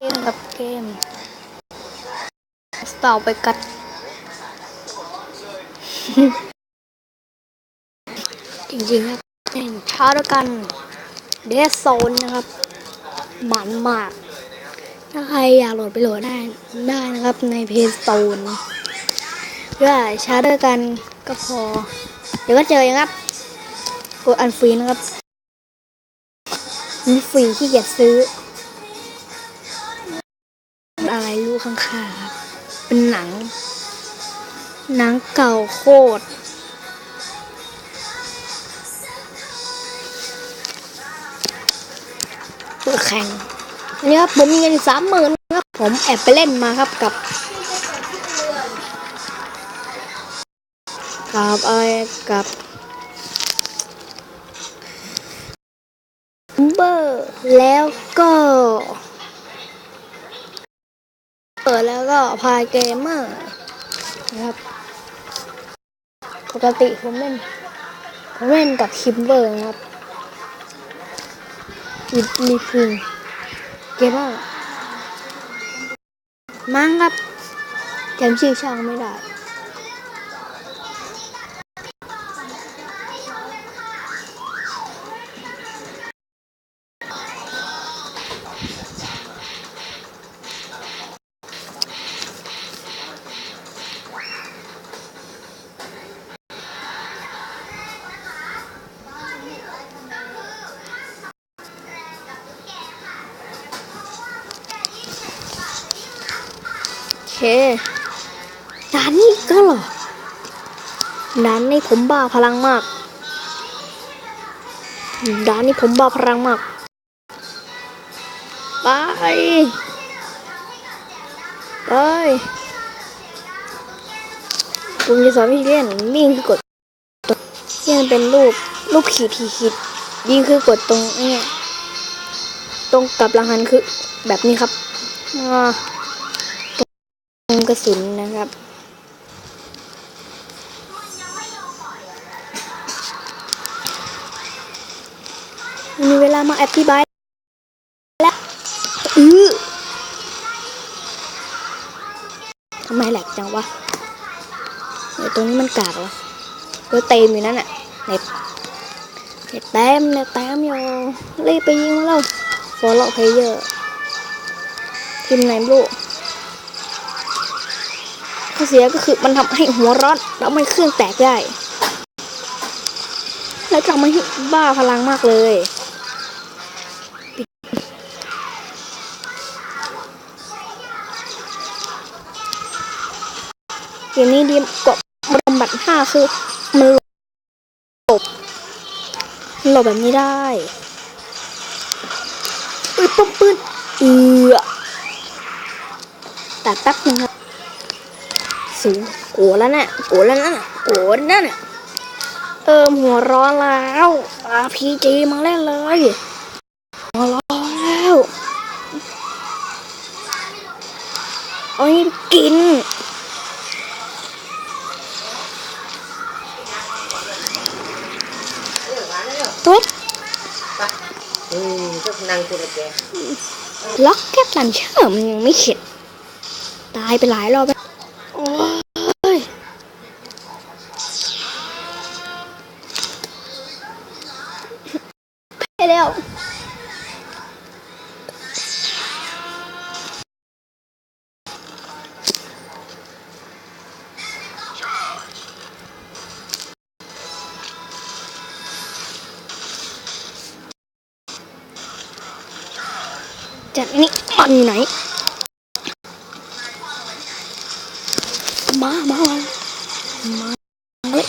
เกมกับเกมสต่อไปกัด จริงๆครับเป็นช้าด้วยกันเดสโซนนะครับมันมาก ถ้าใครอยากโหลดไปโหลดได้ได้นะครับในเพจโซนเพื่อช้าด้วยกันก็พอ เดี๋ยวก็เจอเองครับกดอันฟรีนะครับมันฟรีที่เกียจซื้อ อะไรลูกข้างๆครับ เป็นหนัง หนังเก่าโคตร เปิดแข่งอันนี้ครับผมมีเงินสามหมื่นครับ ผมแอบไปเล่นมาครับกับ กับอะไรกับอร์แล้วก็ เปิดแล้วก็พายเกมเมอร์นะครับ ปกติผมเล่นผมเล่นกับคิมเบอร์นะครับมีมีพึงเกมเมอร์มั้งครับจำชื่อช่องไม่ได้ เคด่านนี้ก็เหรอด่านนี้ผมบ้าพลังมากด่านนี้ผมบ้าพลังมากไปไปผมจะสอนวิธีเล่นวิ่งคือกดที่มันเป็นรูปรูปขีดขีดขีดยิงคือกดตรงเนี้ยตรงกับรหันคือแบบนี้ครับอ่า กระสุนนะครับมีเวลามาอธิบายแล้วอือทำไมแหลกจังวะเดี๋ยวตรงนี้มันกากวะก็เต็มอยู่นั่นน่ะเน็ตเน็ตเต็มเน็ตเต็มอยู่รีบไปยิงมาแล้วฟอลล่เพเยอร์ทีมไหนไม่รู้ข้อ เสียก็คือมันทำให้หัวร้อนแล้วไม่เครื่องแตกได้ แล้วทำให้บ้าพลังมากเลยเกมนี้ดีกว่าบำบัดห้าคือมันหลบหลบแบบนี้ได้อุ้ยปุ๊บปืนเอือแต่แป๊บนึงครับ สูงโกรธแล้วเนี่ยโกรธแล้วนะโกรธนั่นน่ะเติมหัวร้อนแล้วอาพีจีมาเล่นเลยหัวร้อนแล้วเอานี่กินตุ๊บอืมก็นั่งคุยกับแกล็อกแก็ตลันเชอร์มันยังไม่เข็ดตายไปหลายรอบ แล้ว จากนี้มันอยู่ไหน มา มา มาเลย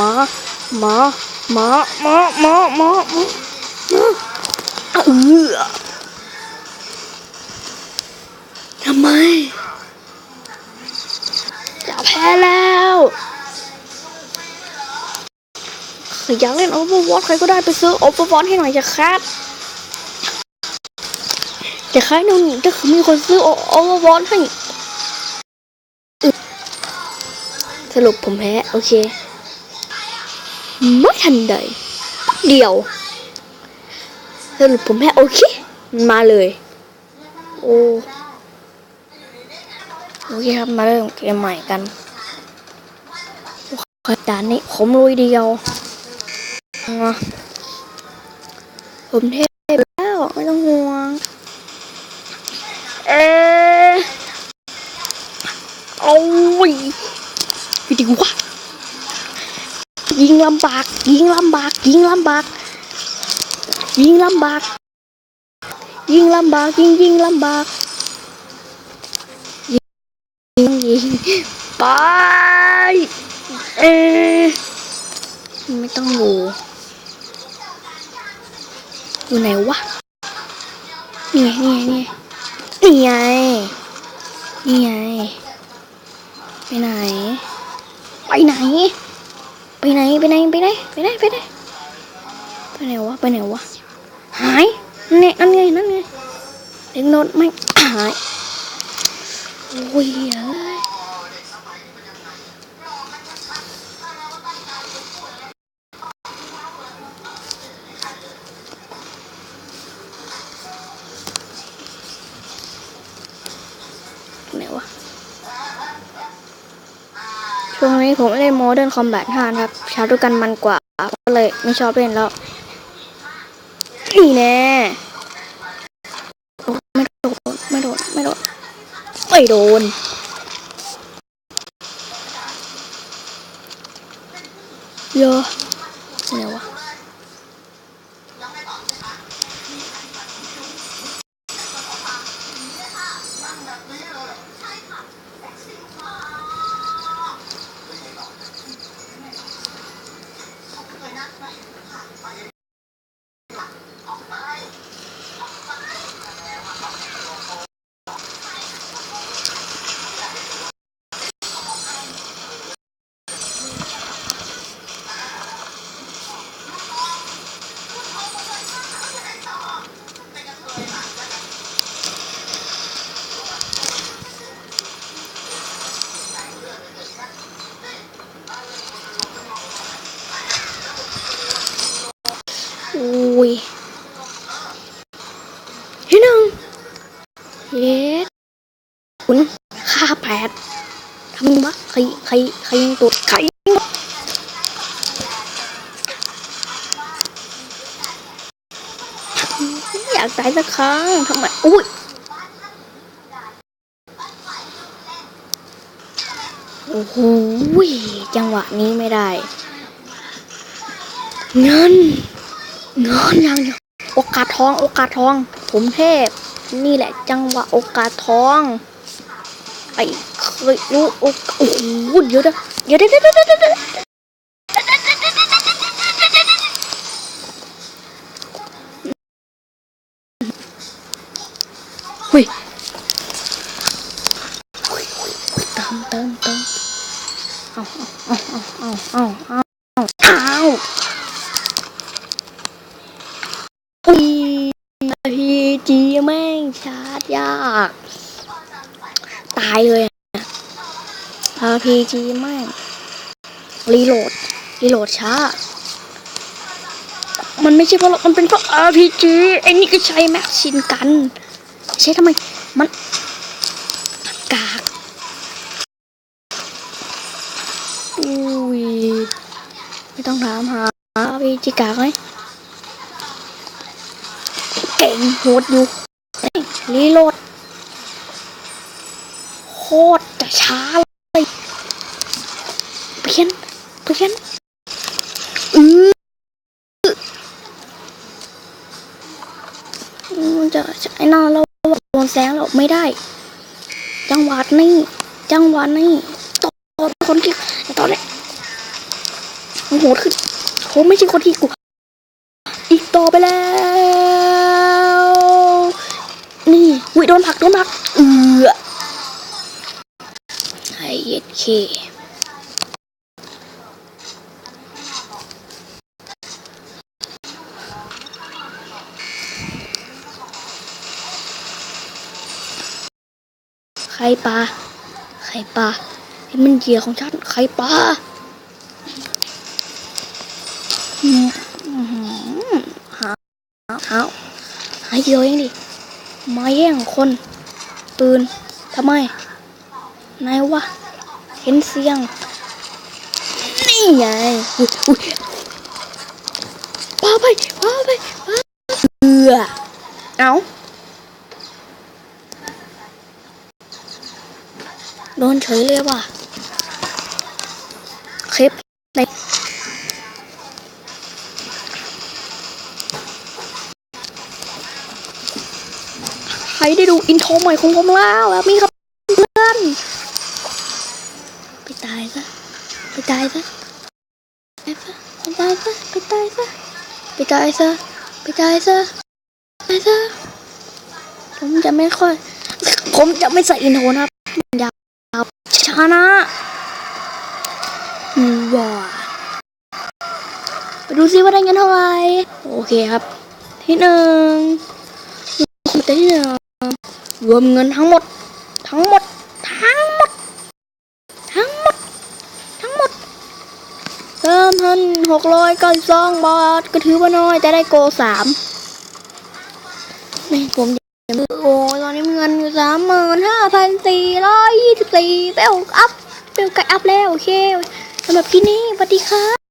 มา มา มามามามามาเออทำไมจะแพ้แล้วอยากเล่นโอเวอร์วอตใครก็ได้ไปซื้อโอเวอร์วอตให้หน่อยจะคัดจะขายนู่นถ้าคือมีคนซื้อโอเวอร์วอลให้สรุปผมแพ้ โอเค ไม่ทันใดเดียวสรุปผมแพ้โอเค มาเลย โอ้โอเคครับ มาเริ่มเกมใหม่กันโอเคด่านนี้ผมลุยเดียว ผมเทพแล้วไม่ต้องห่วง เอ๊ะโอ้ยวิดีวะ ยิงลำบาก ยิงลำบาก ยิงลำบาก ยิงลำบาก ยิงลำบาก ยิงยิงลำบาก ยิงยิงไปเอ๊ะไม่ต้องอยู่อยู่ไหนวะ นี่ไงนี่ไงนี่ไงนี่ไง ไปไหน ไปไหน ไปไหนไปไหนไปไหนไปไหนไปไหนไปไหนวะไปไหนวะหายเนี่ยนั่นไงนั่นไงเล็กโนดไม่หายโอ้ยเอ้ย เล่นโมเดิร์นคอมแบท5ครับชาร์จด้วยกันมันกว่าก็เลยไม่ชอบเล่นแล้ว นี่แน่ไม่โดนไม่โดนไม่โดนไม่โดนเยอะเนี่ยวะ เย็ดคุณค่าแปดทำไงวะใครใครใครยิงตูดใครยิงอยากตายสักครั้งทำไมอุ้ยโอ้โหจังหวะนี้ไม่ได้ เงิน เงินยังยังโอกาสทอง โอกาสทอง ผมเทพ นี่แหละจังหวะโอกาสทองไอ้เคยรู้โอ้โหเดี๋ยวนะเดี๋ยวเดี๋ยวเดี๋ยวเดี๋ยวเยวหุยหุยหุยหุยเติมเติมเติมเอาเอาเอาเอาเอาเอาเอาเอาอุ้ยพีจีแม่ง ชาร์จยาก ตายเลยอะ RPG แม่งรีโหลดรีโหลดช้า มันไม่ใช่เพราะมันเป็นเพราะ RPG ไอ้นี่ก็ใช้แม็กซินกัน ใช้ทำไม มันกากอุ้ยไม่ต้องถามหา RPG กากไหมเก่งโหดอยู่ รีโหลด โคตรจะช้าเลยเปลี่ยนเปลี่ยนอือมันจะจะไอ้นั่นเราโดนแสงเราไม่ได้ จังหวัดนี่ จังหวัดนี่ตอนคนที่ไอ้ตอนนี้โหดขึ้นโหไม่ใช่คนที่กูอีกต่อไปแล้ว นี่วิโดนผลักโดนผลักเอือไอเย็ดเคไข่ปลาไข่ปลาให้มันเหยื่อของฉันไข่ปลาอืมอื้อหือหาหาหาเหยื่อเองดิ มาแย่งคน ตื่นทำไมไหนวะเห็นเสียง นี่ไงอุ้ยอุ้ยพาไปพาไปเอือเอาโดนเฉยเลยว่ะคลิปใน รได้ดูอินโทรใหม่ของผมแล้วแบบนี้ครับเพื่อนไปตายซะไปตายซะไปตายซะไปตายซะไปตายซะไปตายซะไปตายซะผมจะไม่ค่อย ผมจะไม่ใส่อินโทรนะครับมันยาวชนะว้าไปดูซิว่าได้เงินเท่าไหร่โอเคครับ ที่หนึ่งที่หนึ่ง รวมเงินทั้งหมด ทั้งหมด ทั้งหมด ทั้งหมด ทั้งหมดเริ่มพันหกร้อยเก้าสิบสองบาทก็ถือว่าน้อยแต่ได้โกสามนี่ผมโอ้ยตอนนี้เงินอยู่สามหมื่นห้าพันสี่ร้อยยี่สิบสี่เปลอัพเปลไก่อัพแล้วโอเคสำหรับที่นี่สวัสดีครับ